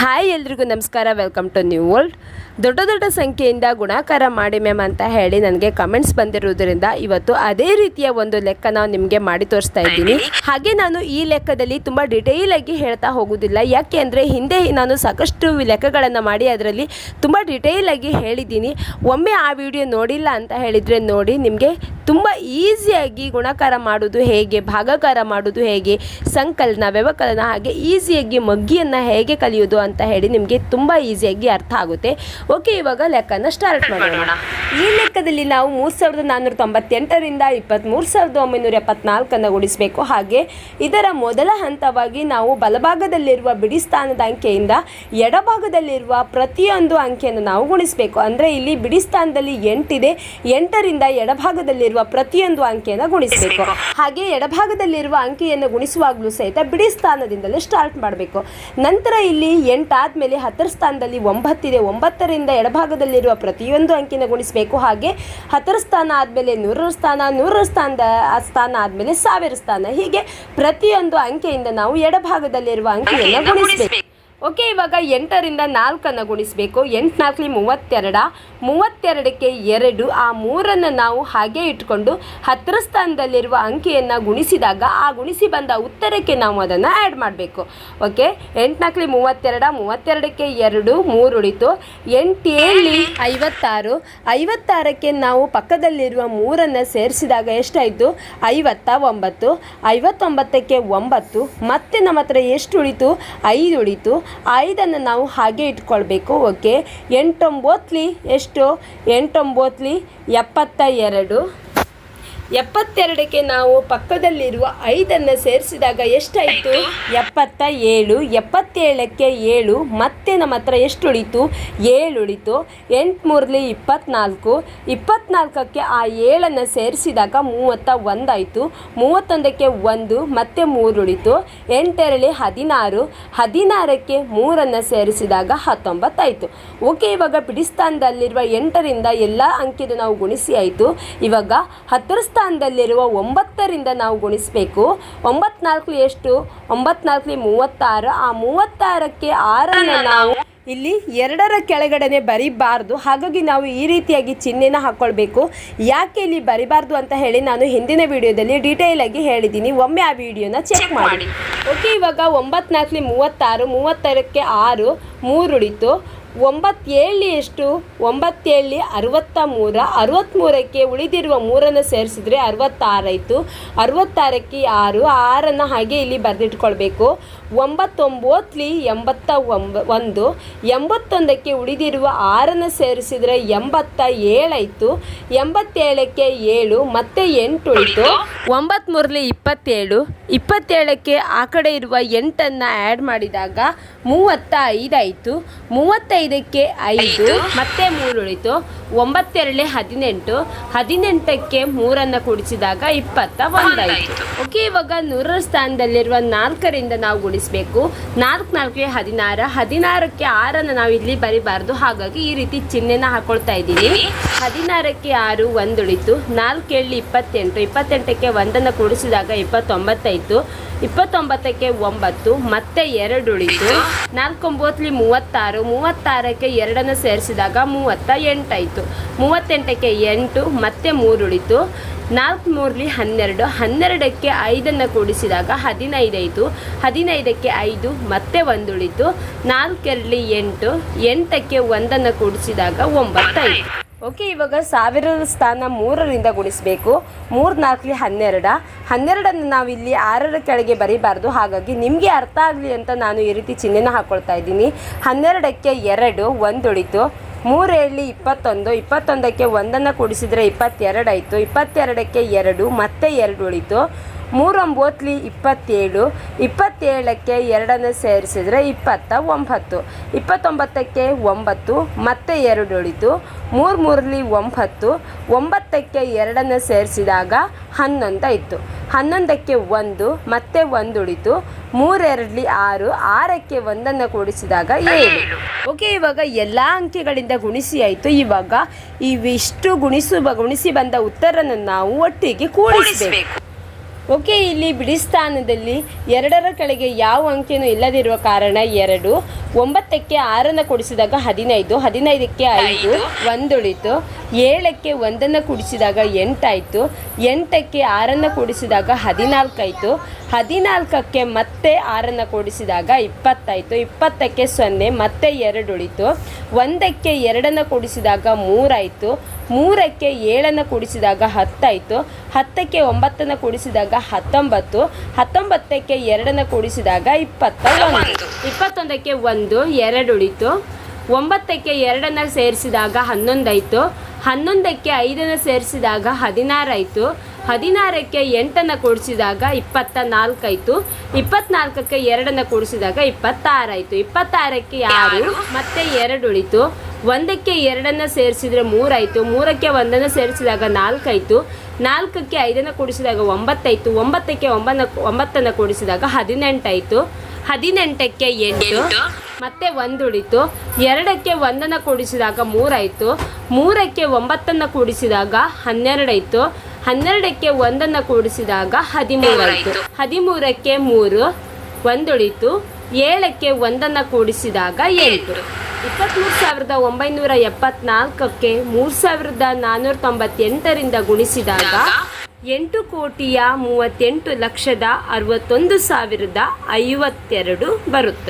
Hi ಎಲ್ರಿಗೂ ನಮಸ್ಕಾರ welcome to new world ದೊಡ್ಡ ದೊಡ್ಡ ಸಂಖ್ಯೆಯಿಂದ ಗುಣಾಕಾರ ಮಾಡಿ ಮ್ಯಾಮ್ ಅಂತ ಹೇಳಿ ನನಗೆ ಕಮೆಂಟ್ಸ್ ಬಂದಿರುವುದರಿಂದ ಇವತ್ತು ಅದೇ ರೀತಿಯ ಒಂದು ಲೆಕ್ಕ ನಾವು ನಿಮಗೆ ಮಾಡಿ ತೋರಿಸ್ತಾ ಇದ್ದೀನಿ. ಹಾಗೆ ನಾನು ಈ ಲೆಕ್ಕದಲ್ಲಿ ತುಂಬ ಡಿಟೇಲ್ ಆಗಿ ಹೇಳ್ತಾ ಹೋಗುವುದಿಲ್ಲ ಯಾಕೆ ಅಂದರೆ ಹಿಂದೆ ನಾನು ಸಾಕಷ್ಟು ಲೆಕ್ಕಗಳನ್ನು ಮಾಡಿ ಅದರಲ್ಲಿ ತುಂಬ ಡಿಟೇಲ್ ಆಗಿ ಹೇಳಿದ್ದೀನಿ. ಒಮ್ಮೆ ಆ ವಿಡಿಯೋ ನೋಡಿಲ್ಲ ಅಂತ ಹೇಳಿದರೆ ನೋಡಿ ನಿಮಗೆ ತುಂಬ ಈಸಿಯಾಗಿ ಗುಣಾಕಾರ ಮಾಡೋದು ಹೇಗೆ, ಭಾಗಾಕಾರ ಮಾಡೋದು ಹೇಗೆ, ಸಂಕಲನ, ವ್ಯವಕಲನ ಹಾಗೆ ಈಸಿಯಾಗಿ ಮಗ್ಗಿಯನ್ನು ಹೇಗೆ ಕಲಿಯೋದು ಅಂತ ಹೇಳಿ ನಿಮಗೆ ತುಂಬ ಈಸಿಯಾಗಿ ಅರ್ಥ ಆಗುತ್ತೆ. ಓಕೆ ಇವಾಗ ಲೆಕ್ಕನ ಸ್ಟಾರ್ಟ್ ಮಾಡೋಣ. ಈ ಲೆಕ್ಕದಲ್ಲಿ ನಾವು ಮೂರು ಸಾವಿರದ ನಾನ್ನೂರ ತೊಂಬತ್ತೆಂಟರಿಂದ ಇಪ್ಪತ್ತ್ಮೂರು ಸಾವಿರದ ಒಂಬೈನೂರ ಎಪ್ಪತ್ನಾಲ್ಕನ್ನು ಗುಣಿಸಬೇಕು ಹಾಗೆ ಇದರ ಮೊದಲ ಹಂತವಾಗಿ ನಾವು ಬಲಭಾಗದಲ್ಲಿರುವ ಬಿಡಿ ಸ್ಥಾನದ ಅಂಕೆಯಿಂದ ಎಡಭಾಗದಲ್ಲಿರುವ ಪ್ರತಿಯೊಂದು ಅಂಕೆಯನ್ನು ನಾವು ಗುಣಿಸಬೇಕು. ಅಂದರೆ ಇಲ್ಲಿ ಬಿಡಿ ಸ್ಥಾನದಲ್ಲಿ ಎಂಟಿದೆ ಎಂಟರಿಂದ ಎಡಭಾಗದಲ್ಲಿರುವ ಪ್ರತಿಯೊಂದು ಅಂಕೆಯನ್ನು ಗುಣಿಸಬೇಕು. ಹಾಗೆ ಎಡಭಾಗದಲ್ಲಿರುವ ಅಂಕೆಯನ್ನು ಗುಣಿಸುವಾಗಲೂ ಸಹಿತ ಬಿಡಿ ಸ್ಥಾನದಿಂದಲೇ ಸ್ಟಾರ್ಟ್ ಮಾಡಬೇಕು. ನಂತರ ಇಲ್ಲಿ ಎಂಟಾದ್ಮೇಲೆ ಹತ್ತರ ಸ್ಥಾನದಲ್ಲಿ ಒಂಬತ್ತಿದೆ. ಒಂಬತ್ತರಿಂದ ಎಡಭಾಗದಲ್ಲಿರುವ ಪ್ರತಿಯೊಂದು ಅಂಕಿನ ಗುಣಿಸಬೇಕು. ಹಾಗೆ ಹತ್ತರ ಸ್ಥಾನ ಆದಮೇಲೆ ನೂರರ ಸ್ಥಾನ ನೂರರ ಸ್ಥಾನದ ಆ ಸ್ಥಾನ ಆದಮೇಲೆ ಸಾವಿರ ಸ್ಥಾನ. ಹೀಗೆ ಪ್ರತಿಯೊಂದು ಅಂಕೆಯಿಂದ ನಾವು ಎಡಭಾಗದಲ್ಲಿರುವ ಅಂಕಿಯನ್ನು ಗುಣಿಸಬೇಕು. ಓಕೆ, ಇವಾಗ ಎಂಟರಿಂದ ನಾಲ್ಕನ್ನು ಗುಣಿಸಬೇಕು. ಎಂಟು ನಾಲ್ಕಲಿ ಮೂವತ್ತೆರಡ? ಮೂವತ್ತೆರಡಕ್ಕೆ ಎರಡು, ಆ ಮೂರನ್ನು ನಾವು ಹಾಗೆ ಇಟ್ಕೊಂಡು ಹತ್ತರ ಸ್ಥಾನದಲ್ಲಿರುವ ಅಂಕಿಯನ್ನು ಗುಣಿಸಿದಾಗ ಆ ಗುಣಿಸಿ ಬಂದ ಉತ್ತರಕ್ಕೆ ನಾವು ಅದನ್ನು ಆ್ಯಡ್ ಮಾಡಬೇಕು. ಓಕೆ, ಎಂಟು ನಾಲ್ಕಲಿ ಮೂವತ್ತೆರಡ? ಮೂವತ್ತೆರಡಕ್ಕೆ ಎರಡು, ಮೂರು ಉಳಿತು. ಎಂಟು, ಏಳಿ, ಐವತ್ತಾರು? ಐವತ್ತಾರಕ್ಕೆ ನಾವು ಪಕ್ಕದಲ್ಲಿರುವ ಮೂರನ್ನು ಸೇರಿಸಿದಾಗ ಎಷ್ಟಾಯಿತು? ಐವತ್ತ ಒಂಬತ್ತು ಐವತ್ತೊಂಬತ್ತಕ್ಕೆ ಒಂಬತ್ತು. ಮತ್ತೆ ನಮ್ಮ ಹತ್ರ ಎಷ್ಟು ಉಳಿತು? ಐದು ಉಳಿತು. ಐದನ್ನು ನಾವು ಹಾಗೆ ಇಟ್ಕೊಳ್ಬೇಕು ಓಕೆ? ಎಂಟೊಂಬತ್ತಲಿ ಎಷ್ಟು? ಎಂಟೊಂಬತ್ತಲಿ ಎಪ್ಪತ್ತ ಎರಡು. ಎಪ್ಪತ್ತೆರಡಕ್ಕೆ ನಾವು ಪಕ್ಕದಲ್ಲಿರುವ ಐದನ್ನು ಸೇರಿಸಿದಾಗ ಎಷ್ಟಾಯಿತು? ಎಪ್ಪತ್ತ ಏಳು ಎಪ್ಪತ್ತೇಳಕ್ಕೆ ಏಳು, ಮತ್ತೆ ನಮ್ಮ ಹತ್ರ ಎಷ್ಟು ಉಳಿತು ಏಳು ಉಳಿತು ಎಂಟುಮೂರಲಿ ಇಪ್ಪತ್ನಾಲ್ಕು, ಇಪ್ಪತ್ನಾಲ್ಕಕ್ಕೆ ಆ ಏಳನ್ನು ಸೇರಿಸಿದಾಗ ಮೂವತ್ತ ಒಂದಾಯಿತು, ಮೂವತ್ತೊಂದಕ್ಕೆ ಒಂದು, ಮತ್ತೆ ಮೂರು ಉಳಿತು ಎಂಟೆರಳಿ ಹದಿನಾರು, ಹದಿನಾರಕ್ಕೆ ಮೂರನ್ನು ಸೇರಿಸಿದಾಗ ಹತ್ತೊಂಬತ್ತಾಯಿತು. ಓಕೆ, ಇವಾಗ ಬಿಡಿಸ್ತಾನದಲ್ಲಿರುವ ಎಂಟರಿಂದ ಎಲ್ಲ ಅಂಕಿದು ನಾವು ಗುಣಿಸಿ ಆಯಿತು. ಇವಾಗ ಹತ್ತರ ಸ್ಥಾನದಲ್ಲಿರುವ ಒಂಬತ್ತರಿಂದ ನಾವು ಗುಣಿಸಬೇಕು. ಒಂಬತ್ನಾಲ್ಕು ಎಷ್ಟು? ಒಂಬತ್ನಾಲ್ಕಲಿ ಮೂವತ್ತಾರು. ಆ ಮೂವತ್ತಾರಕ್ಕೆ ಆರನ್ನು ನಾವು ಇಲ್ಲಿ ಎರಡರ ಕೆಳಗಡೆನೆ ಬರಿಬಾರ್ದು. ಹಾಗಾಗಿ ನಾವು ಈ ರೀತಿಯಾಗಿ ಚಿಹ್ನೆನ ಹಾಕ್ಕೊಳ್ಬೇಕು ಯಾಕೆ ಇಲ್ಲಿ ಬರಿಬಾರ್ದು ಅಂತ ಹೇಳಿ ನಾನು ಹಿಂದಿನ ವಿಡಿಯೋದಲ್ಲಿ ಡೀಟೇಲ್ ಆಗಿ ಹೇಳಿದ್ದೀನಿ. ಒಮ್ಮೆ ಆ ವಿಡಿಯೋನ ಚೆಕ್ ಮಾಡಿ. ಓಕೆ ಇವಾಗ ಒಂಬತ್ನಾಲ್ಕಲಿ ಮೂವತ್ತಾರು ಮೂವತ್ತಾರಕ್ಕೆ ಆರು ಮೂರು ಉಳಿತು. ಒಂಬತ್ತೇಳಿ ಎಷ್ಟು? ಒಂಬತ್ತೇಳಿ ಅರವತ್ತ ಮೂರ ಅರವತ್ತ್ಮೂರಕ್ಕೆ ಉಳಿದಿರುವ ಮೂರನ್ನು ಸೇರಿಸಿದ್ರೆ ಅರವತ್ತಾರಾಯಿತು. ಅರವತ್ತಾರಕ್ಕೆ ಆರು, ಆರನ್ನು ಹಾಗೆ ಇಲ್ಲಿ ಬರೆದಿಟ್ಕೊಳ್ಬೇಕು. ಒಂಬತ್ತೊಂಬತ್ತಲಿ ಎಂಬತ್ತ ಒಂಬ, ಒಂದು, ಎಂಬತ್ತೊಂದಕ್ಕೆ ಉಳಿದಿರುವ ಆರನ್ನು ಸೇರಿಸಿದರೆ ಎಂಬತ್ತ ಏಳಾಯಿತು. ಎಂಬತ್ತೇಳಕ್ಕೆ ಏಳು, ಮತ್ತೆ ಎಂಟು ಉಳಿತು ಒಂಬತ್ತ್ಮೂರಲಿ ಇಪ್ಪತ್ತೇಳು, ಇಪ್ಪತ್ತೇಳಕ್ಕೆ ಆ ಕಡೆ ಇರುವ ಎಂಟನ್ನು ಆ್ಯಡ್ ಮಾಡಿದಾಗ ಮೂವತ್ತ ಐದಾಯಿತು ಮೂವತ್ತೈದಕ್ಕೆ ಐದು ಮತ್ತೆ ಮೂರು ಉಳಿತು ಒಂಬತ್ತೆರಡೇ ಹದಿನೆಂಟು. ಹದಿನೆಂಟಕ್ಕೆ ಮೂರನ್ನು ಕೂಡಿಸಿದಾಗ ಇಪ್ಪತ್ತ ಒಂದಾಯಿತು. ಓಕೆ ಇವಾಗ ನೂರರ ಸ್ಥಾನದಲ್ಲಿರುವ ನಾಲ್ಕರಿಂದ ನಾವು ಗುಣಿಸಬೇಕು. ನಾಲ್ಕು ನಾಲ್ಕೇ ಹದಿನಾರು. ಹದಿನಾರಕ್ಕೆ ಆರನ್ನು ನಾವು ಇಲ್ಲಿ ಬರಿಬಾರ್ದು. ಹಾಗಾಗಿ ಈ ರೀತಿ ಚಿಹ್ನೆನ ಹಾಕೊಳ್ತಾ ಇದ್ದೀನಿ. ಹದಿನಾರಕ್ಕೆ ಆರು ಒಂದು ಉಳಿತು ನಾಲ್ಕು ಏಳು ಇಪ್ಪತ್ತೆಂಟು. ಇಪ್ಪತ್ತೆಂಟಕ್ಕೆ ಒಂದನ್ನು ಕೂಡಿಸಿದಾಗ ಇಪ್ಪತ್ತೊಂಬತ್ತಾಯಿತು ಇಪ್ಪತ್ತೊಂಬತ್ತಕ್ಕೆ ಒಂಬತ್ತು. ಮತ್ತೆ ಎರಡು ಉಳಿತು ನಾಲ್ಕೊಂಬತ್ತಲಿ ಮೂವತ್ತಾರು, ಮೂವತ್ತಾರಕ್ಕೆ ಎರಡನ್ನು ಸೇರಿಸಿದಾಗ ಮೂವತ್ತ ಎಂಟಾಯಿತು. ಮೂವತ್ತೆಂಟಕ್ಕೆ ಎಂಟು, ಮತ್ತೆ ಮೂರು ಉಳಿತು ನಾಲ್ಕು ಮೂರಲಿ ಹನ್ನೆರಡು, ಹನ್ನೆರಡಕ್ಕೆ ಐದನ್ನು ಕೂಡಿಸಿದಾಗ ಹದಿನೈದಾಯಿತು ಹದಿನೈದಕ್ಕೆ ಐದು, ಮತ್ತೆ ಒಂದು ಉಳಿತು ನಾಲ್ಕೆರಡಲಿ ಎಂಟು, ಎಂಟಕ್ಕೆ ಒಂದನ್ನು ಕೂಡಿಸಿದಾಗ ಒಂಬತ್ತಾಯಿತು ಓಕೆ, ಇವಾಗ ಸಾವಿರದ ಸ್ಥಾನ ಮೂರರಿಂದ ಗುಣಿಸಬೇಕು. ಮೂರು ನಾಲ್ಕಲಿ ಹನ್ನೆರಡ. ಹನ್ನೆರಡನ್ನು ನಾವು ಇಲ್ಲಿ ಆರರ ಕೆಳಗೆ ಬರೀಬಾರ್ದು. ಹಾಗಾಗಿ ನಿಮಗೆ ಅರ್ಥ ಆಗಲಿ ಅಂತ ನಾನು ಈ ರೀತಿ ಚಿಹ್ನೆನ ಹಾಕ್ಕೊಳ್ತಾ ಇದ್ದೀನಿ. ಹನ್ನೆರಡಕ್ಕೆ ಎರಡು ಒಂದು ಉಳಿತು ಮೂರೇಳಿ ಇಪ್ಪತ್ತೊಂದು, ಇಪ್ಪತ್ತೊಂದಕ್ಕೆ ಒಂದನ್ನು ಕೂಡಿಸಿದರೆ ಇಪ್ಪತ್ತೆರಡು ಆಯಿತು ಇಪ್ಪತ್ತೆರಡಕ್ಕೆ ಎರಡು, ಮತ್ತೆ ಎರಡು ಉಳಿತು. ಮೂರೊಂಬತ್ತಲಿ ಇಪ್ಪತ್ತೇಳು, ಇಪ್ಪತ್ತೇಳಕ್ಕೆ ಎರಡನ್ನು ಸೇರಿಸಿದರೆ ಇಪ್ಪತ್ತ ಒಂಬತ್ತು, ಇಪ್ಪತ್ತೊಂಬತ್ತಕ್ಕೆ ಒಂಬತ್ತು, ಮತ್ತೆ ಎರಡು ಉಳಿತು ಮೂರು ಮೂರಲಿ ಒಂಬತ್ತು, ಒಂಬತ್ತಕ್ಕೆ ಎರಡನ್ನು ಸೇರಿಸಿದಾಗ ಹನ್ನೊಂದಾಯಿತು. ಹನ್ನೊಂದಕ್ಕೆ ಒಂದು, ಮತ್ತೆ ಒಂದು ಉಳಿತು ಮೂರೆರಡಲಿ ಆರು, ಆರಕ್ಕೆ ಒಂದನ್ನು ಕೂಡಿಸಿದಾಗ ಏಳು. ಓಕೆ, ಇವಾಗ ಎಲ್ಲ ಅಂಕೆಗಳಿಂದ ಗುಣಿಸಿ ಆಯಿತು. ಇವಾಗ ಇವಿಷ್ಟು ಗುಣಿಸು, ಗುಣಿಸಿ ಬಂದ ಉತ್ತರನ ನಾವು ಒಟ್ಟಿಗೆ ಕೂಡಿಸಬೇಕು. ಓಕೆ ಇಲ್ಲಿ ಬಿಡಿ ಸ್ಥಾನದಲ್ಲಿ ಎರಡರ ಕೆಳಗೆ ಯಾವ ಅಂಕೆನೂ ಇಲ್ಲದಿರುವ ಕಾರಣ ಎರಡು ಒಂಬತ್ತಕ್ಕೆ ಆರನ್ನು ಕೊಡಿಸಿದಾಗ ಹದಿನೈದು ಹದಿನೈದಕ್ಕೆ ಐದು ಒಂದುಳಿತು ಏಳಕ್ಕೆ ಒಂದನ್ನು ಕೂಡಿಸಿದಾಗ ಎಂಟಾಯಿತು ಎಂಟಕ್ಕೆ ಆರನ್ನು ಕೂಡಿಸಿದಾಗ ಹದಿನಾಲ್ಕಾಯಿತು ಹದಿನಾಲ್ಕಕ್ಕೆ ಮತ್ತೆ ಆರನ್ನು ಕೂಡಿಸಿದಾಗ ಇಪ್ಪತ್ತಾಯಿತು ಇಪ್ಪತ್ತಕ್ಕೆ ಸೊನ್ನೆ ಮತ್ತೆ ಎರಡು ಉಳಿತು ಒಂದಕ್ಕೆ ಎರಡನ್ನು ಕೂಡಿಸಿದಾಗ ಮೂರಾಯಿತು ಮೂರಕ್ಕೆ ಏಳನ್ನು ಕೂಡಿಸಿದಾಗ ಹತ್ತಾಯಿತು, ಹತ್ತಕ್ಕೆ ಒಂಬತ್ತನ್ನು ಕೂಡಿಸಿದಾಗ ಹತ್ತೊಂಬತ್ತು, ಹತ್ತೊಂಬತ್ತಕ್ಕೆ ಎರಡನ್ನು ಕೂಡಿಸಿದಾಗ ಇಪ್ಪತ್ತ ಒಂದು ಇಪ್ಪತ್ತೊಂದಕ್ಕೆ ಒಂದು, ಎರಡು ಉಳಿತು. ಒಂಬತ್ತಕ್ಕೆ ಎರಡನ್ನು ಸೇರಿಸಿದಾಗ ಹನ್ನೊಂದಾಯಿತು. ಹನ್ನೊಂದಕ್ಕೆ ಐದನ್ನು ಸೇರಿಸಿದಾಗ ಹದಿನಾರಾಯಿತು. ಹದಿನಾರಕ್ಕೆ ಎಂಟನ್ನು ಕೂಡಿಸಿದಾಗ ಇಪ್ಪತ್ತ ನಾಲ್ಕಾಯಿತು ಇಪ್ಪತ್ನಾಲ್ಕಕ್ಕೆ ಎರಡನ್ನು ಕೂಡಿಸಿದಾಗ ಇಪ್ಪತ್ತಾರಾಯಿತು. ಇಪ್ಪತ್ತಾರಕ್ಕೆ ಆರು, ಮತ್ತೆ ಎರಡು ಉಳಿತು. ಒಂದಕ್ಕೆ ಎರಡನ್ನು ಸೇರಿಸಿದ್ರೆ ಮೂರಾಯಿತು ಮೂರಕ್ಕೆ ಒಂದನ್ನು ಸೇರಿಸಿದಾಗ ನಾಲ್ಕಾಯಿತು ನಾಲ್ಕಕ್ಕೆ ಐದನ್ನು ಕೂಡಿಸಿದಾಗ ಒಂಬತ್ತಾಯಿತು ಒಂಬತ್ತಕ್ಕೆ ಒಂಬನ್ನ ಒಂಬತ್ತನ್ನು ಕೂಡಿಸಿದಾಗ ಹದಿನೆಂಟಾಯಿತು ಹದಿನೆಂಟಕ್ಕೆ ಎಂಟು ಮತ್ತೆ ಒಂದು ಉಳಿತು ಎರಡಕ್ಕೆ ಒಂದನ್ನು ಕೂಡಿಸಿದಾಗ ಮೂರಾಯಿತು ಮೂರಕ್ಕೆ ಒಂಬತ್ತನ್ನು ಕೂಡಿಸಿದಾಗ ಹನ್ನೆರಡಾಯಿತು ಹನ್ನೆರಡಕ್ಕೆ ಒಂದನ್ನು ಕೂಡಿಸಿದಾಗ ಹದಿಮೂರಾಯಿತು ಹದಿಮೂರಕ್ಕೆ ಮೂರು ಒಂದುಳಿತು ಏಳಕ್ಕೆ ಒಂದನ್ನು ಕೂಡಿಸಿದಾಗ ಎಂಟು. ಇಪ್ಪತ್ತ್ಮೂರು ಸಾವಿರದ ಒಂಬೈನೂರ ಎಪ್ಪತ್ನಾಲ್ಕಕ್ಕೆ ಮೂರು ಸಾವಿರದ ನಾನ್ನೂರ ತೊಂಬತ್ತೆಂಟರಿಂದ ಗುಣಿಸಿದಾಗ ಎಂಟು ಕೋಟಿಯ ಮೂವತ್ತೆಂಟು ಲಕ್ಷದ ಅರವತ್ತೊಂದು ಸಾವಿರದ ಐವತ್ತೆರಡು ಬರುತ್ತದೆ.